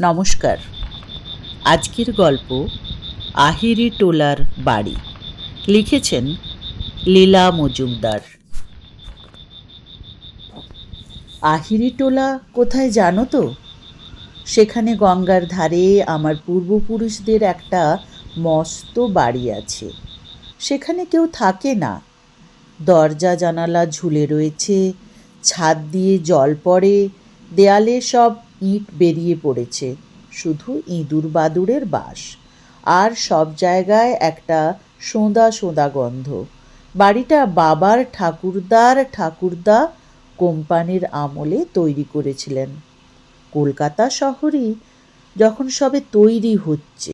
নমস্কার। আজকের গল্প আহিরি টোলার বাড়ি। লিখেছেন লীলা মজুমদার। আহিরি টোলা কোথায় জানো তো? সেখানে গঙ্গার ধারে আমার পূর্বপুরুষদের একটা মস্ত বাড়ি আছে। সেখানে কেউ থাকে না। দরজা, জানালা ঝুলে রয়েছে, ছাদ দিয়ে জল পড়ে, দেয়ালে সব ইট বেরিয়ে পড়েছে, শুধু ইঁদুর বাদুড়ের বাস। আর সব জায়গায় একটা সোঁদা সোঁদা গন্ধ। বাড়িটা বাবার ঠাকুরদার ঠাকুরদা কোম্পানির আমলে তৈরি করেছিলেন। কলকাতা শহরই যখন সবে তৈরি হচ্ছে।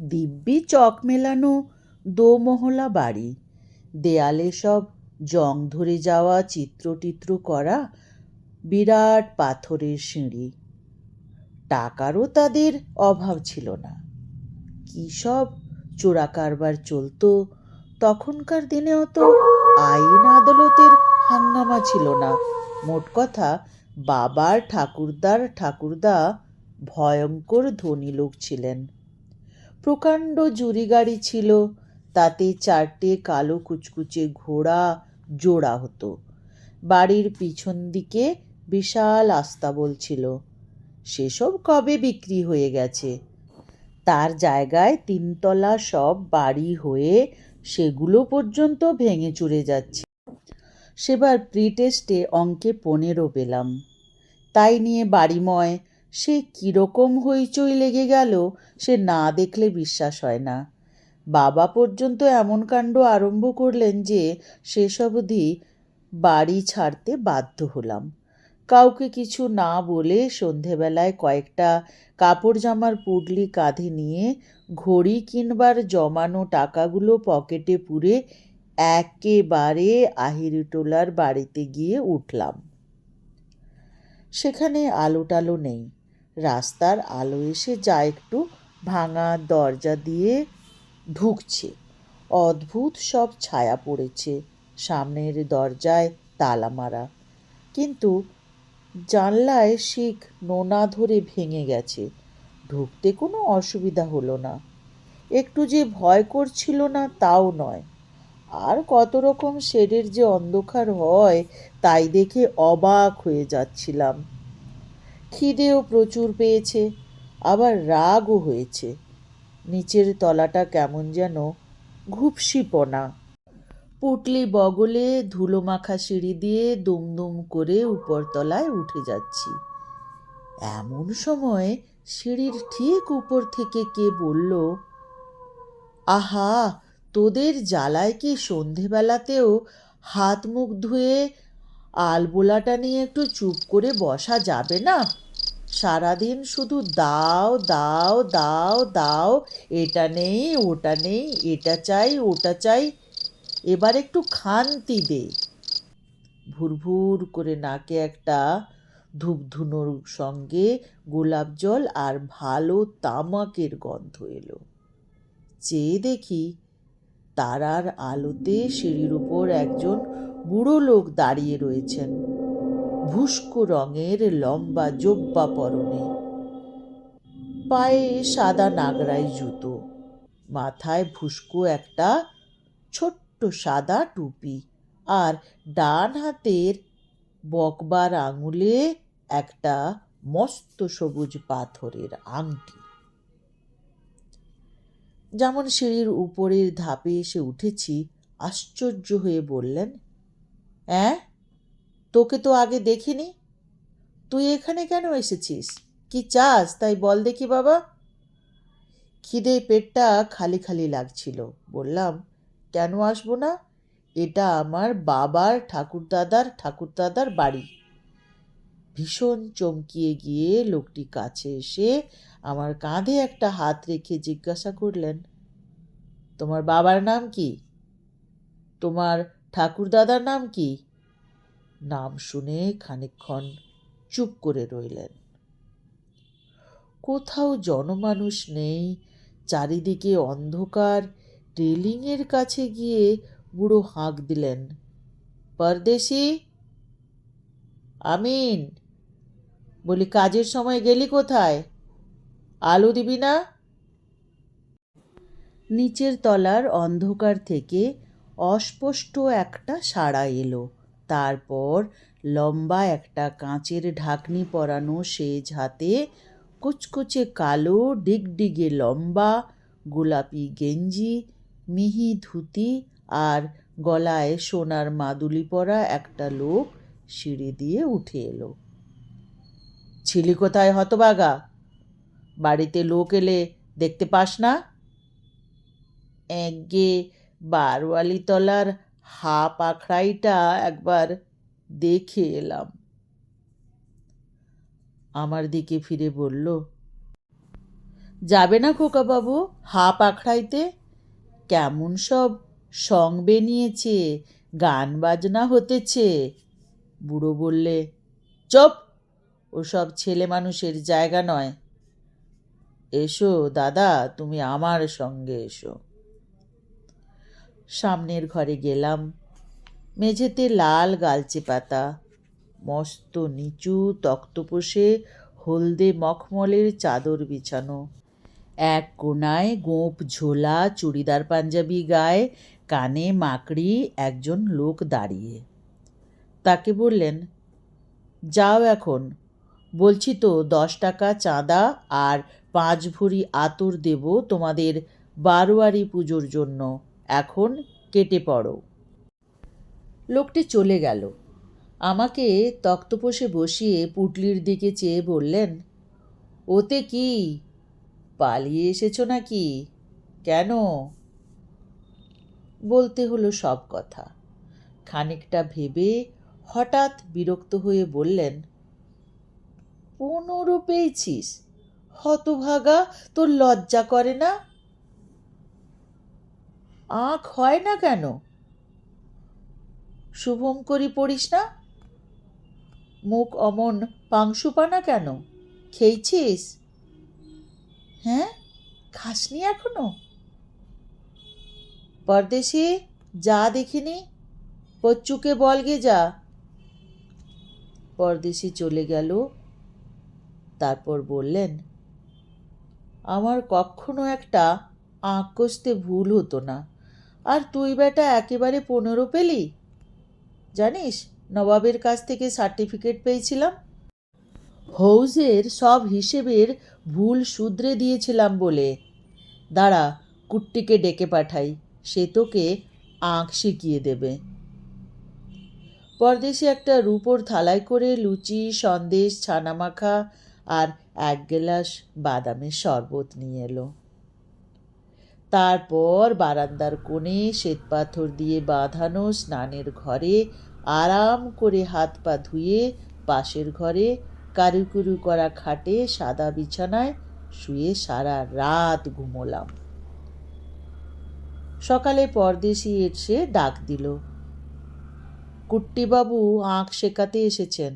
দিব্যি চক মেলানো দোমহলা বাড়ি। দেয়ালে সব জং ধরে যাওয়া চিত্রটিত্র করা বিরাট পাথরের সিঁড়ি। টাকারও তাদের অভাব ছিল না। কী সব চোরা কারবার চলতো, তখনকার দিনে তো আইন আদালতের হাঙ্গামা ছিল না। মোট কথা, বাবার ঠাকুরদার ঠাকুরদা ভয়ঙ্কর ধনী লোক ছিলেন। প্রকাণ্ড জুরি গাড়ি ছিল, তাতে চারটে কালো কুচকুচে ঘোড়া জোড়া হতো। বাড়ির পিছন দিকে বিশাল আস্তাবল ছিল। সেসব কবে বিক্রি হয়ে গেছে? তার জায়গায় তিনতলা সব বাড়ি হয়ে সেগুলো পর্যন্ত ভেঙে চুরে যাচ্ছে। সেবার প্রি টেস্টে অঙ্কে পনেরো পেলাম। তাই নিয়ে বাড়িময়, সে কীরকম হইচই লেগে গেল সে না দেখলে বিশ্বাস হয় না। বাবা পর্যন্ত এমন কাণ্ড আরম্ভ করলেন যে শেষ অবধি বাড়ি ছাড়তে বাধ্য হলাম। কাউকে কিছু না বলে সন্ধেবেলায় কয়েকটা কাপড় জামার পুডলি কাঁধে নিয়ে ঘড়ি কিনবার জমানো টাকাগুলো পকেটে পুরে একেবারে আহিরিটোলার বাড়িতে গিয়ে উঠলাম। সেখানে আলো টালো নেই। রাস্তার আলো এসে যা একটু ভাঙা দরজা দিয়ে ঢুকছে। অদ্ভুত সব ছায়া পড়েছে। সামনের দরজায় তালা মারা। কিন্তু জানলায় শিখ নোনা ধরে ভেঙে গেছে। ঢুকতে কোনো অসুবিধা হলো না। একটু যে ভয় করছিল না তাও নয়। আর কত রকম শেডের যে অন্ধকার হয় তাই দেখে অবাক হয়ে যাচ্ছিলাম। খিদেও প্রচুর পেয়েছে, আবার রাগও হয়েছে। নিচের তলাটা কেমন যেন ঘুপসিপনা। পুটলি বগলে ধুলো মাখা সিঁড়ি দিয়ে দুমদুম করে উপরতলায় উঠে যাচ্ছি। এমন সময় সিঁড়ির ঠিক উপর থেকে কে বলল, আহা, তোদের জ্বালায় কি সন্ধেবেলাতেও হাত মুখ ধুয়ে আলবোলাটা নিয়ে একটু চুপ করে বসা যাবে না? সারাদিন শুধু দাও দাও দাও দাও, এটা নেই, ওটা নেই, এটা চাই, ওটা চাই এবার একটু খান্তি দে। ভুরভুর করে নাকে একটা ধূপধুনোর সঙ্গে গোলাপ জল আর ভালো তামাকের গন্ধ এলো। চেয়ে দেখি তারার আলোতে সিঁড়ির উপর একজন বুড়ো লোক দাঁড়িয়ে রয়েছেন, ভুস্কো রঙের লম্বা জব্বা পরনে। পায়ে সাদা নাগরাই জুতো, মাথায় ভুস্কো একটা ছোট্ট সাদা টুপি আর ডান হাতের বকবার আঙুলে একটা মস্ত সবুজ পাথরের আংটি। যেমন সিঁড়ির উপরের ধাপে এসে উঠেছি, আশ্চর্য হয়ে বললেন হ্যাঁ তোকে তো আগে দেখিনি। তুই এখানে কেন এসেছিস? কি চাস? তাই বল দেখি বাবা। খিদে পেটটা খালি খালি লাগছিল। বললাম কেন আসব না? এটা আমার বাবার ঠাকুরদাদার ঠাকুরদাদার বাড়ি। ভীষণ চমকিয়ে গিয়ে লোকটি কাছে এসে আমার কাঁধে একটা হাত রেখে জিজ্ঞাসা করলেন, তোমার বাবার নাম কি? তোমার ঠাকুরদাদার নাম কি? নাম শুনে খানিকক্ষণ চুপ করে রইলেন। কোথাও জনমানুষ নেই, চারিদিকে অন্ধকার রেলিংয়ের কাছে গিয়ে বুড়ো হাঁক দিলেন, পরদেশি? আমিন। বলি, কাজের সময় গেলি কোথায়? আলো দিবি না? নিচের তলার অন্ধকার থেকে অস্পষ্ট একটা সাড়া এলো। তারপর লম্বা একটা কাঁচের ঢাকনি পরানো সেজ হাতে কুচকুচে কালো, ডিগডিগে লম্বা গোলাপি গেঞ্জি মিহি ধুতি আর গলায় সোনার মাদুলি পরা একটা লোক সিঁড়ি দিয়ে উঠে এলো। ছিলি কোথায়, হতবাগা? বাড়িতে লোক এলে দেখতে পাস না? একগে বারওয়ালিতলার হাফ আখড়াইটা একবার দেখে এলাম। আমার দিকে ফিরে বলল, যাবে না খোকাবাবু হাফ আখড়াইতে? কেমন সব সং বেনিয়েছে, গান বাজনা হতেছে। বুড়ো বললে, চপ, ওসব ছেলে মানুষের জায়গা নয়। এসো দাদা, তুমি আমার সঙ্গে এসো। সামনের ঘরে গেলাম, মেঝেতে লাল গালচে পাতা, মস্ত নিচু তক্তপোষে হলদে মখমলের চাদর বিছানো। এক কোনায় গোঁপ, ঝোলা, চুড়িদার পাঞ্জাবি গায়ে, কানে মাকড়ি, একজন লোক দাঁড়িয়ে। তাকে বললেন, যাও এখন। বলছি তো, দশ টাকা চাঁদা আর পাঁচ ভরি আতর দেব তোমাদের বারোয়ারি পুজোর জন্য। এখন কেটে পড়ো। লোকটি চলে গেল। আমাকে তক্তপোষে বসিয়ে পুটলির দিকে চেয়ে বললেন, ওতে কি পালিয়ে এসেছ নাকি? কেন? বলতে হলো সব কথা। খানিকটা ভেবে হঠাৎ বিরক্ত হয়ে বললেন, পনেরো পেয়েছিস। হতভাগা, তোর লজ্জা করে না? আঁখ হয় না কেন? শুভম করি পড়িস না? মুখ অমন পাংশুপানা কেন? খেয়েছিস? হ্যাঁ? খাসনি এখনও? পরদেশে যা দেখিনি পচ্চুকে বলগে যা। পরদেশি চলে গেল, তারপর বললেন, আমার কখনো একটা আঁক কষতে ভুল হতো না। আর তুই বেটা একেবারে পনেরো পেলি? জানিস, নবাবের কাছ থেকে সার্টিফিকেট পেয়েছিলাম। হৌজের সব হিসেবের ভুল শুধরে দিয়েছিলাম বলে। দাঁড়া, কুট্টিকে ডেকে পাঠাই, সে তোকে আঁক শিখিয়ে দেবে। পরদেশে একটা রূপোর থালায় করে লুচি, সন্দেশ ছানা মাখা আর এক গ্লাস বাদামের শরবত নিয়ে এলো। তারপর বারান্দার কোণে শ্বেতপাথর দিয়ে বাঁধানো স্নানের ঘরে আরাম করে হাত পা ধুয়ে পাশের ঘরে কারুকুরু করা খাটে সাদা বিছানায় শুয়ে সারা রাত ঘুমোলাম। সকালে পরদেশি এসে ডাক দিল, কুট্টিবাবু আঁক শেখাতে এসেছেন।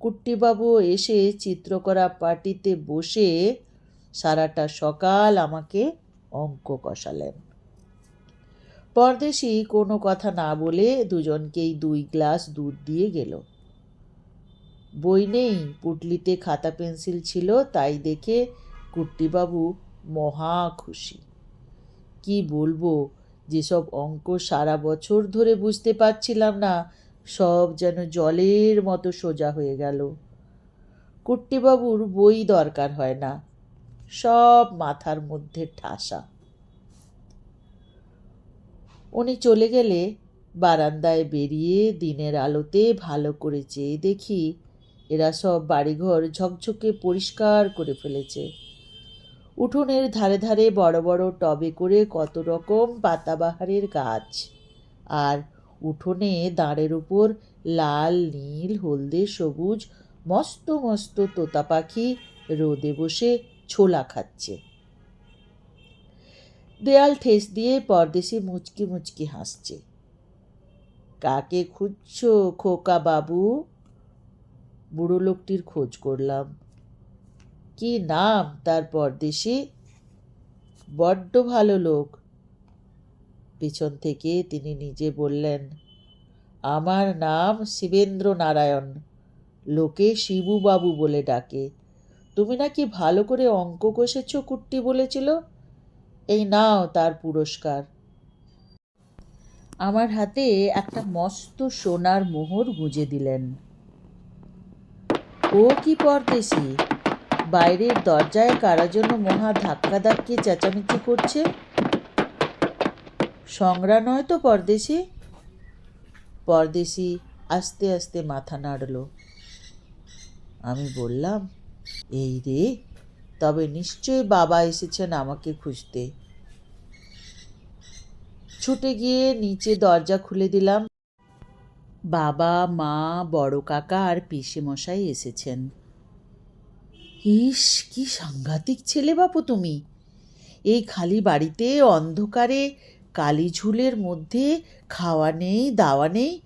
কুট্টিবাবু এসে চিত্রকরা পার্টিতে বসে সারাটা সকাল আমাকে অঙ্ক কষালেন। পরদেশি কোনো কথা না বলে দুজনকেই দুই গ্লাস দুধ দিয়ে গেল। বই নেই। পুটলিতে খাতা পেন্সিল ছিল, তাই দেখে কুট্টিবাবু মহা খুশি। কি বলব, যেসব অঙ্ক সারা বছর ধরে বুঝতে পারছিলাম না, সব যেন জলের মতো সোজা হয়ে গেল। কুট্টিবাবুর বই দরকার হয় না, সব মাথার মধ্যে ঠাসা। উনি চলে গেলে বারান্দায় বেরিয়ে দিনের আলোতে ভালো করে চেয়ে দেখি এরা সব বাড়িঘর ঝকঝকে পরিষ্কার করে ফেলেছে। উঠোনের ধারে ধারে বড় বড় টবে করে কত রকম পাতাবাহারের গাছ। আর উঠোনে দাঁড়ের উপর লাল, নীল, হলদে, সবুজ, মস্ত মস্ত তোতা পাখি রোদে বসে ছোলা খাচ্ছে। দেয়াল ঠেস দিয়ে পরদেশি মুচকি মুচকি হাসছে। কাকে খুঁজছ খোকা বাবু? বুড়ো লোকটির খোঁজ করলাম। কি নাম তার পরদেশি? বড্ড ভালো লোক। পিছন থেকে তিনি নিজে বললেন, আমার নাম শিবেন্দ্র নারায়ণ লোকে শিবুবাবু বলে ডাকে। তুমি নাকি ভালো করে অঙ্ক কষেছ কুট্টি বলেছিল? এই নাও তার পুরস্কার। আমার হাতে একটা মস্ত সোনার মোহর গুঁজে দিলেন। ও কি পরদেশি? বাইরের দরজায় কারা জন্য মহা ধাক্কা ধাক্কি চেঁচামেচি করছে। সংগ্রা নয় তো পরদেশি? পরদেশি আস্তে আস্তে মাথা নাড়ল। আমি বললাম, এই রে, তবে নিশ্চয় বাবা এসেছেন আমাকে খুঁজতে। ছুটে গিয়ে নিচে দরজা খুলে দিলাম। বাবা, মা, বড় কাকা আর মশাই এসেছেন। ইস, কি সাংঘাতিক ছেলে বাপু তুমি। এই খালি বাড়িতে অন্ধকারে, কালি ঝুলের মধ্যে খাওয়া নেই, দাওয়া নেই,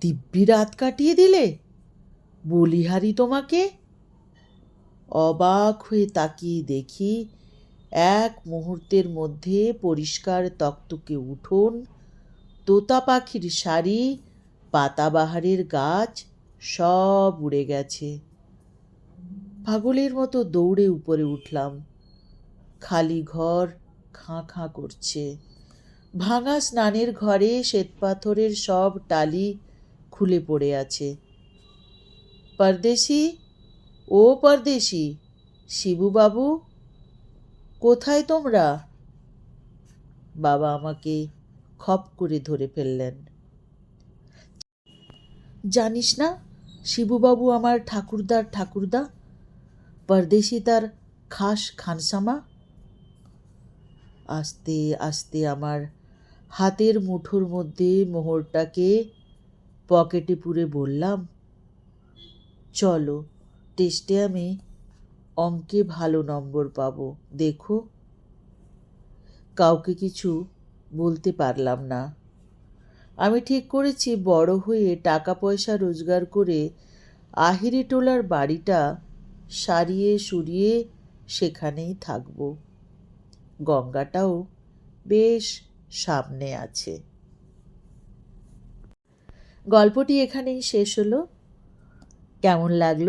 দিব্যি রাত কাটিয়ে দিলে? বলিহারি তোমাকে? অবাক হয়ে তাকিয়ে দেখি, এক মুহূর্তের মধ্যে পরিষ্কার তক্তকে উঠোন, তোতা পাখির শাড়ি পাতাবাহারের গাছ সব উড়ে গেছে। পাগলের মতো দৌড়ে উপরে উঠলাম। খালি ঘর খাঁ খাঁ করছে। ভাঙা স্নানের ঘরে শ্বেতপাথরের সব টালি খুলে পড়ে আছে। পরদেশি? ও পরদেশি, শিবুবাবু, কোথায় তোমরা? বাবা আমাকে খপ করে ধরে ফেললেন। জানিস না, শিবুবাবু আমার ঠাকুরদার ঠাকুরদা, পরদেশি তার খাস খানসামা। আস্তে আস্তে আমার হাতের মুঠোর মধ্যে মোহরটাকে পকেটে পুরে বললাম, চলো, টেস্টে আমি অঙ্কে ভালো নম্বর পাবো, দেখো। কাউকে কিছু বলতে পারলাম না। আমি ঠিক করেছি, বড় হয়ে টাকা পয়সা রোজগার করে আহিরি টোলার বাড়িটা সারিয়ে সুরিয়ে সেখানেই থাকব। গঙ্গাটাও বেশ সামনে আছে। গল্পটি এখানেই শেষ হলো। কেমন লাগল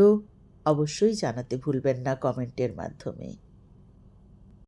অবশ্যই জানাতে ভুলবেন না কমেন্টের মাধ্যমে।